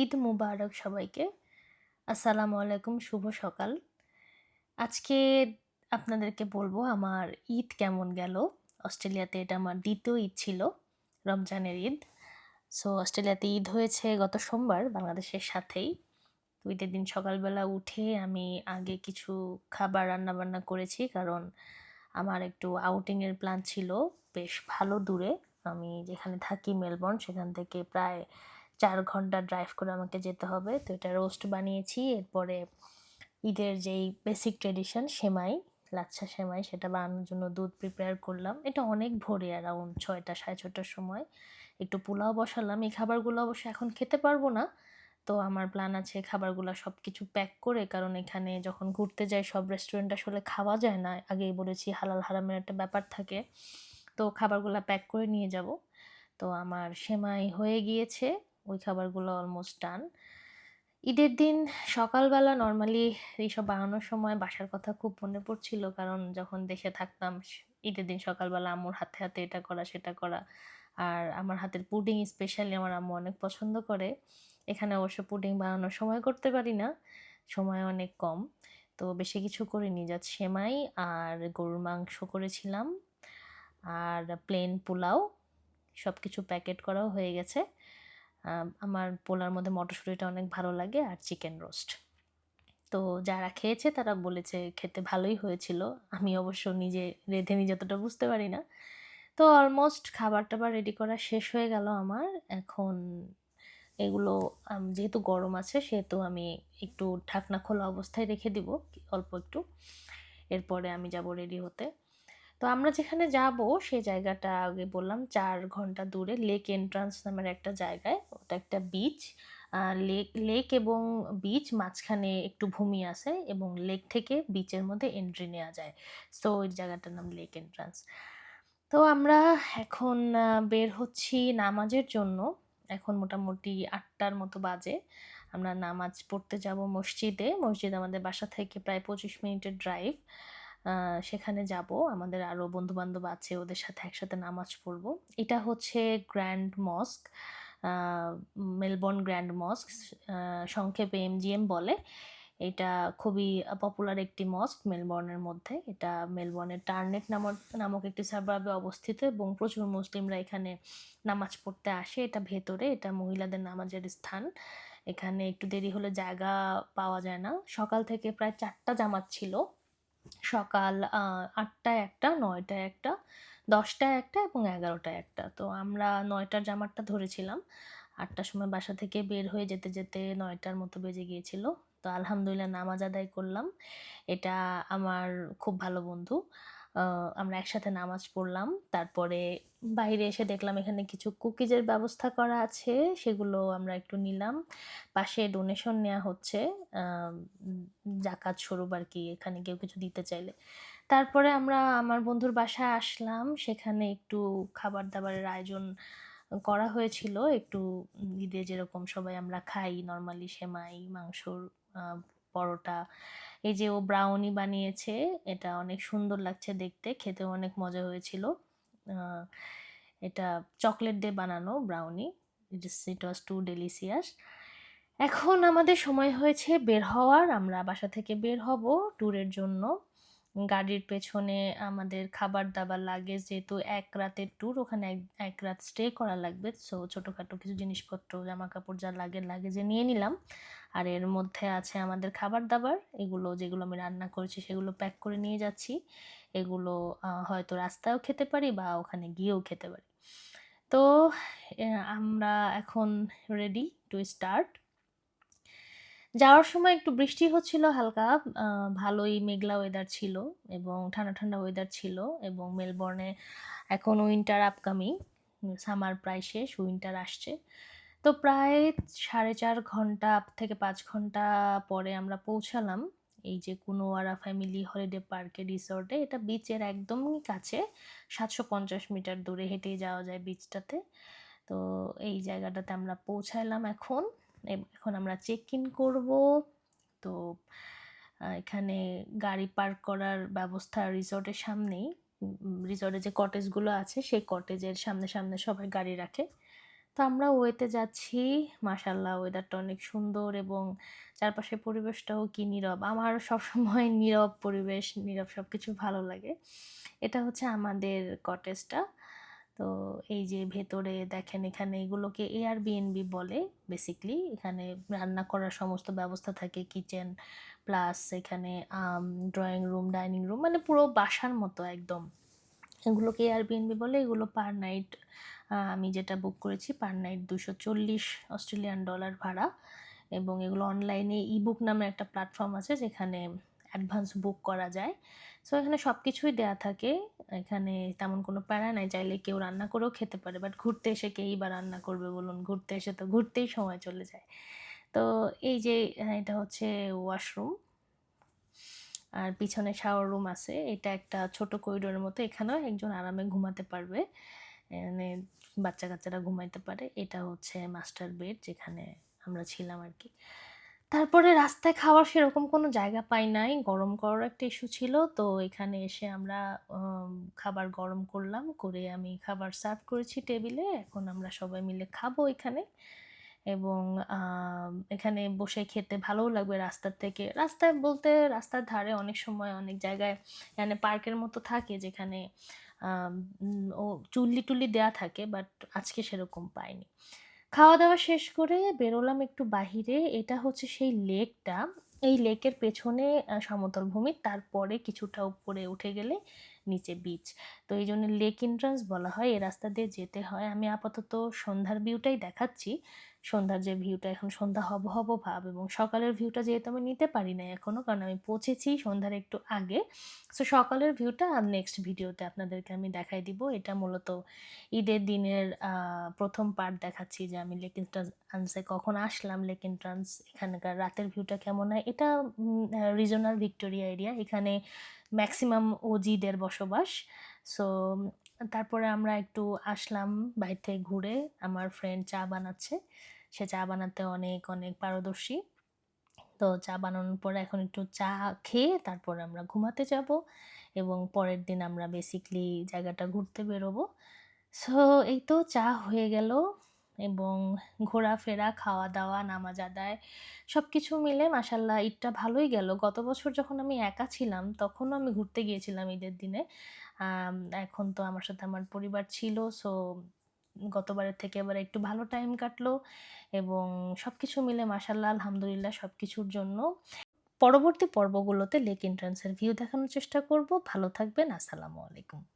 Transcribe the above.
ঈদ মুবারক সবাইকে। আসসালামু আলাইকুম, শুভ সকাল। আজকে আপনাদেরকে বলব আমার ঈদ কেমন গেল। অস্ট্রেলিয়াতে এটা আমার দ্বিতীয় ঈদ ছিল, রমজানের ঈদ। সো অস্ট্রেলিয়াতে ঈদ হয়েছে গত সোমবার, বাংলাদেশের সাথেই। ঈদের দিন সকালবেলা উঠে আমি আগে কিছু খাবার রান্না বান্না করেছি, কারণ আমার একটু আউটিংয়ের প্ল্যান ছিল। বেশ ভালো দূরে। আমি যেখানে থাকি মেলবোর্ন সেখান থেকে প্রায় চার ঘণ্টা ড্রাইভ করে আমাকে যেতে হবে। তো এটা রোস্ট বানিয়েছি। এরপরে ঈদের যেই বেসিক ট্রেডিশন সেমাই, লাচ্ছা সেমাই, সেটা বানানোর জন্য দুধ প্রিপেয়ার করলাম। এটা অনেক ভোরে অ্যারাউন্ড ছয়টা, সাড়ে ছটার সময়। একটু পোলাও বসালাম। এই খাবারগুলো অবশ্য এখন খেতে পারব না। তো আমার প্ল্যান আছে খাবারগুলো সব কিছু প্যাক করে, কারণ এখানে যখন ঘুরতে যাই, সব রেস্টুরেন্ট আসলে খাওয়া যায় না। আগেই বলেছি, হালাল হারামের একটা ব্যাপার থাকে। তো খাবারগুলো প্যাক করে নিয়ে যাব। তো আমার সেমাই হয়ে গিয়েছে। ওই খাবারগুলো অলমোস্ট ডান ঈদের দিন সকালবেলা নর্মালি এইসব বানানোর সময় বাসার কথা খুব মনে পড়ছিল কারণ যখন দেশে থাকতাম ঈদের দিন সকালবেলা আম্মুর হাতে হাতে এটা করা, সেটা করা। আর আমার হাতের পুডিং স্পেশালি আমার আম্মু অনেক পছন্দ করে। এখানে অবশ্য পুডিং বানানোর সময় করতে পারি না, সময় অনেক কম। তো বেশি কিছু করিনি যা সেমাই আর গরুর মাংস করেছিলাম। আর প্লেন পোলাও সব কিছু প্যাকেট করাও হয়ে গেছে। আমার পোলার মধ্যে মটরশুঁটিটা অনেক ভালো লাগে আর চিকেন রোস্ট। তো যারা খেয়েছে তারা বলেছে খেতে ভালোই হয়েছিল। আমি অবশ্য নিজে রেঁধে নিজে যতটা বুঝতে পারি না। তো অলমোস্ট খাবার টাবার রেডি করা শেষ হয়ে গেল আমার। এখন এগুলো যেহেতু গরম আছে সেহেতু আমি একটু ঢাকনা খোলা অবস্থায় রেখে দিব, অল্প একটু। এরপরে আমি যাব রেডি হতে। তো আমরা যেখানে যাব সেই জায়গাটা আগে বললাম, চার ঘণ্টা দূরে লেক এন্ট্রান্স নামের একটা জায়গায়। একটা বিচ লেক লেক এবং বিচ মাঝখানে একটু ভূমি আছে এবং লেক থেকে বিচের মধ্যে এন্ট্রি নেওয়া যায়। সো ওই জায়গাটার নাম লেক এন্ট্রান্স তো আমরা এখন বের হচ্ছি নামাজের জন্য। এখন মোটামুটি আটটার মতো বাজে। আমরা নামাজ পড়তে যাব মসজিদে। মসজিদ আমাদের বাসা থেকে প্রায় পঁচিশ মিনিটের ড্রাইভ সেখানে যাব। আমাদের আরও বন্ধুবান্ধব আছে, ওদের সাথে একসাথে নামাজ পড়ব। এটা হচ্ছে grand mosque Melbourne grand mosque সংক্ষেপে এমজিএম বলে। এটা খুবই পপুলার একটি মস্ক মেলবোর্নের মধ্যে। এটা মেলবোর্নের টার্নেট নামক নামক একটি সার্ভাবে অবস্থিত এবং প্রচুর মুসলিমরা এখানে নামাজ পড়তে আসে। এটা ভেতরে, এটা মহিলাদের নামাজের স্থান। এখানে একটু দেরি হলে জায়গা পাওয়া যায় না। সকাল থেকে প্রায় চারটা জামাত ছিল। সকাল আটটায় একটা, নয়টায় একটা। দশটায় একটা এবং এগারোটায় একটা। তো আমরা নয়টার জামারটা ধরেছিলাম। আটটার সময় বাসা থেকে বের হয়ে যেতে যেতে নয়টার মতো বেজে গিয়েছিল। তো আলহামদুলিল্লাহ নামাজ আদায় করলাম। এটা আমার খুব ভালো বন্ধু। আমরা একসাথে নামাজ পড়লাম। তারপরে বাইরে এসে দেখলাম এখানে কিছু কুকিজের ব্যবস্থা করা আছে। সেগুলো আমরা একটু নিলাম। পাশে ডোনেশন নেওয়া হচ্ছে। জাকাত স্বরূপ আর কি। এখানে কেউ কিছু দিতে চাইলে। তারপরে আমরা আমার বন্ধুর বাসায় আসলাম। সেখানে একটু খাবার দাবারের আয়োজন করা হয়েছিল। একটু ঈদে যেরকম সবাই আমরা খাই নর্মালি সেমাই, মাংসর পরোটা। এই যে ও ব্রাউনি বানিয়েছে, এটা অনেক সুন্দর লাগছে দেখতে, খেতেও অনেক মজা হয়েছিল। এটা চকলেট দিয়ে বানানো brownie it was too delicious এখন আমাদের সময় হয়েছে বের হওয়ার, আমরা বাসা থেকে বের হব ট্যুরের জন্য। গাড়ির পেছনে আমাদের খাবার দাবার লাগেজ যেহেতু এক রাতের ট্যুর ওখানে এক এক রাত স্টে করা লাগবে। সো ছোটোখাটো কিছু জিনিসপত্র জামা কাপড় যা লাগে লাগেজে নিয়ে নিলাম। আর এর মধ্যে আছে আমাদের খাবার দাবার, এগুলো যেগুলো আমি রান্না করেছি সেগুলো প্যাক করে নিয়ে যাচ্ছি। এগুলো হয়তো রাস্তায়ও খেতে পারি বা ওখানে গিয়েও খেতে পারি। তো আমরা এখন রেডি টু স্টার্ট যাওয়ার সময় একটু বৃষ্টি হচ্ছিল হালকা ভালোই মেঘলা ওয়েদার ছিল এবং ঠান্ডা ঠান্ডা ওয়েদার ছিল এবং মেলবর্নে এখন উইন্টার আপকামিং সামার প্রায় শেষ উইন্টার আসছে। তো প্রায় সাড়ে চার ঘণ্টা থেকে পাঁচ ঘণ্টা পরে আমরা পৌঁছালাম এই যে কুনোয়ারা ফ্যামিলি হলিডে পার্কে রিসর্টে এটা বিচের একদমই কাছে, সাতশো পঞ্চাশ মিটার দূরে হেঁটেই যাওয়া যায় বিচটাতে তো এই জায়গাটাতে আমরা পৌঁছালাম এখন। এখন আমরা চেক ইন করব। তো এখানে গাড়ি পার্ক করার ব্যবস্থা রিসর্টের সামনেই। রিসর্টে যে কটেজগুলো আছে, সেই কটেজের সামনে সামনে সবাই গাড়ি রাখে। তো আমরা ওয়েতে যাচ্ছি। মাশাল্লাহ ওয়েদারটা অনেক সুন্দর এবং চারপাশের পরিবেশটাও কি নীরব। আমার সবসময় নীরব পরিবেশ, নীরব সব কিছু ভালো লাগে। এটা হচ্ছে আমাদের কটেজটা তো এই যে ভেতরে দেখেন এখানে এগুলোকে এয়ার বিএনবি বলে বেসিকলি এখানে রান্না করার সমস্ত ব্যবস্থা থাকে। কিচেন প্লাস এখানে ড্রয়িং রুম ডাইনিং রুম মানে পুরো বাসার মতো একদম। এগুলোকে এয়ারবিএনবি বলে, এগুলো পার নাইট আমি যেটা বুক করেছি পার নাইট দুশো চল্লিশ অস্ট্রেলিয়ান ডলার ভাড়া। এবং এগুলো অনলাইনে ইবুক নামে একটা প্ল্যাটফর্ম আছে যেখানে অ্যাডভান্স বুক করা যায়। সো এখানে সব কিছুই দেওয়া থাকে। এখানে তেমন কোনো প্যারা নাই, চাইলে কেউ রান্না করেও খেতে পারে। বাট ঘুরতে এসে কেই বা রান্না করবে বলুন? ঘুরতে এসে তো ঘুরতেই সময় চলে যায়। তো এই যে এটা হচ্ছে ওয়াশরুম আর পিছনে শাওয়ার রুম আছে। এটা একটা ছোট করিডোরের মতো। এখানেও একজন আরামে ঘুমাতে পারবে। মানে বাচ্চা কাচ্চারা ঘুমাইতে পারে। এটা হচ্ছে মাস্টার বেড যেখানে আমরা ছিলাম আর কি। তারপরে রাস্তায় খাওয়ার সেরকম কোনো জায়গা পাই নাই। গরম করার একটা ইস্যু ছিল। তো এখানে এসে আমরা খাবার গরম করলাম। করে আমি খাবার সার্ভ করেছি টেবিলে এখন আমরা সবাই মিলে খাব এখানে। এবং এখানে বসে খেতে ভালোও লাগবে রাস্তার থেকে। রাস্তায় বলতে রাস্তার ধারে অনেক সময় অনেক জায়গায় এখানে পার্কের মতো থাকে যেখানে ও চুল্লি টুল্লি দেয়া থাকে। বাট আজকে সেরকম পাইনি। খাওয়া দাওয়া শেষ করে বেরোলাম একটু বাহিরে। এটা হচ্ছে সেই লেকটা। এই লেকের পেছনে সমতল ভূমি। তারপরে কিছুটা উপরে উঠে গেলে নিচে বিচ তো এই জন্য লেক এন্ট্রান্স বলা হয়, এই রাস্তা দিয়ে যেতে হয়। আমি আপাতত সন্ধ্যার ভিউটাই দেখাচ্ছি। সন্ধ্যার যে ভিউটা এখন সন্ধ্যা হব হব ভাব এবং সকালের ভিউটা যেহেতু আমি নিতে পারি না এখনও কারণ আমি পৌঁছেছি সন্ধ্যার একটু আগে। সো সকালের ভিউটা আর নেক্সট ভিডিওতে আপনাদেরকে আমি দেখাই দিব। এটা মূলত ঈদের দিনের প্রথম পার্ট দেখাচ্ছি যে আমি লেক এন্ট্রান্সে কখন আসলাম। লেক এন্ট্রান্স এখানকার রাতের ভিউটা কেমন হয়? এটা রিজনাল ভিক্টোরিয়া এরিয়া এখানে ম্যাক্সিমাম ওজিদের বসবাস। সো তারপরে আমরা একটু আসলাম বাইরে থেকে ঘুরে। আমার ফ্রেন্ড চা বানাচ্ছে। সে চা বানাতে অনেক অনেক পারদর্শী। তো চা বানানোর পরে এখন একটু চা খেয়ে তারপরে আমরা ঘুমাতে যাব এবং পরের দিন আমরা বেসিকলি জায়গাটা ঘুরতে বেরোবো। সো এই তো চা হয়ে গেল। এবং ঘোরাফেরা খাওয়া দাওয়া নামাজ আদায় সব কিছু মিলে মাসাল্লাহ ঈদটা ভালোই গেল। গত বছর যখন আমি একা ছিলাম তখনও আমি ঘুরতে গিয়েছিলাম ঈদের দিনে। এখন তো আমার সাথে আমার পরিবার ছিল, সো গতবারের থেকে এবার একটু ভালো টাইম কাটলো এবং সব কিছু মিলে মাসাল্লাহ আলহামদুলিল্লাহ সব কিছুর জন্য পরবর্তী পর্বগুলোতে লেক এন্ট্রান্সের ভিউ দেখানোর চেষ্টা করব। ভালো থাকবেন, আসসালামু আলাইকুম।